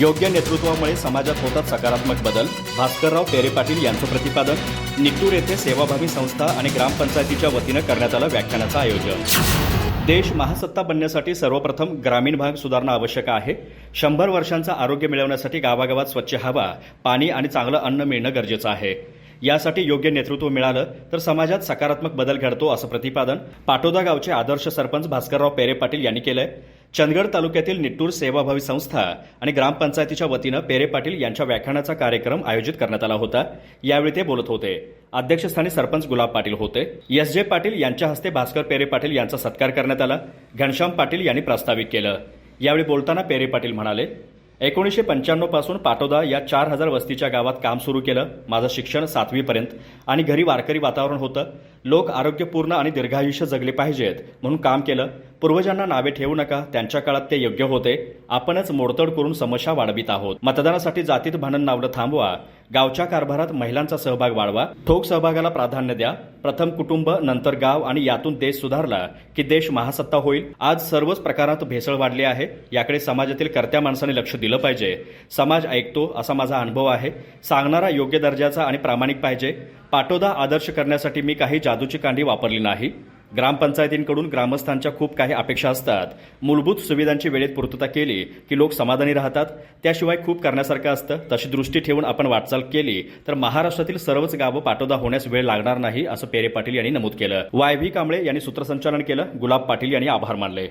योग्य नेतृत्वामुळे समाजात होतात सकारात्मक बदल. भास्करराव पेरे पाटील यांचं प्रतिपादन. निट्टूर येथे सेवाभावी संस्था आणि ग्रामपंचायतीच्या वतीनं करण्यात आलं व्याख्यानाचं आयोजन. देश महासत्ता बनण्यासाठी सर्वप्रथम ग्रामीण भाग सुधारणा आवश्यक आहे. शंभर वर्षांचं आरोग्य मिळवण्यासाठी गावागावात स्वच्छ हवा पाणी आणि चांगलं अन्न मिळणं गरजेचं आहे. यासाठी योग्य नेतृत्व मिळालं तर समाजात सकारात्मक बदल घडतो असं प्रतिपादन. पाटोदा गावचे आदर्श सरपंच भास्करराव पेरे पाटील यांनी आहे चंदगड तालुक्यातील निट्टूर सेवाभावी संस्था आणि ग्रामपंचायतीच्या वतीनं पेरे पाटील यांच्या व्याख्यानाचा कार्यक्रम आयोजित करण्यात आला होता. यावेळी ते बोलत होते. अध्यक्षस्थानी सरपंच गुलाब पाटील होते. एस जे पाटील यांच्या हस्ते भास्कर पेरे पाटील यांचा सत्कार करण्यात आला. घनश्याम पाटील यांनी प्रस्तावित केलं. यावेळी बोलताना पेरे पाटील म्हणाले एकोणीसशे पंच्याण्णवपासून पाटोदा या चार हजार वस्तीच्या गावात काम सुरू केलं. माझं शिक्षण सातवीपर्यंत आणि घरी वारकरी वातावरण होतं. लोक आरोग्यपूर्ण आणि दीर्घायुष्य जगले पाहिजेत म्हणून काम केलं. पूर्वजांना नावे ठेवू नका. त्यांच्या काळात ते योग्य होते. आपणच मोडतोड करून समस्या वाढवित आहोत. मतदानासाठी जातीत भांडण नावलं थांबवा. गावच्या कारभारात महिलांचा सहभाग वाढवा. ठोक सहभागाला प्राधान्य द्या. प्रथम कुटुंब नंतर गाव आणि यातून देश सुधारला की देश महासत्ता होईल. आज सर्वच प्रकारात भेसळ वाढली आहे. याकडे समाजातील कर्त्या माणसाने लक्ष दिलं पाहिजे. समाज ऐकतो असा माझा अनुभव आहे. सांगणारा योग्य दर्जाचा आणि प्रामाणिक पाहिजे. पाटोदा आदर्श करण्यासाठी मी काही जादूची कांडी वापरली नाही. ग्रामपंचायतींकडून ग्रामस्थांच्या खूप काही अपेक्षा असतात. मूलभूत सुविधांची वेळेत पूर्तता केली की लोक समाधानी राहतात. त्याशिवाय खूप करण्यासारखं असतं. तशी दृष्टी ठेवून आपण वाटचाल केली तर महाराष्ट्रातील सर्वच गावं पाटोदा होण्यास वेळ लागणार नाही असं पेरे पाटील यांनी नमूद केलं. वाय व्ही कांबळे यांनी सूत्रसंचालन केलं. गुलाब पाटील यांनी आभार मानले.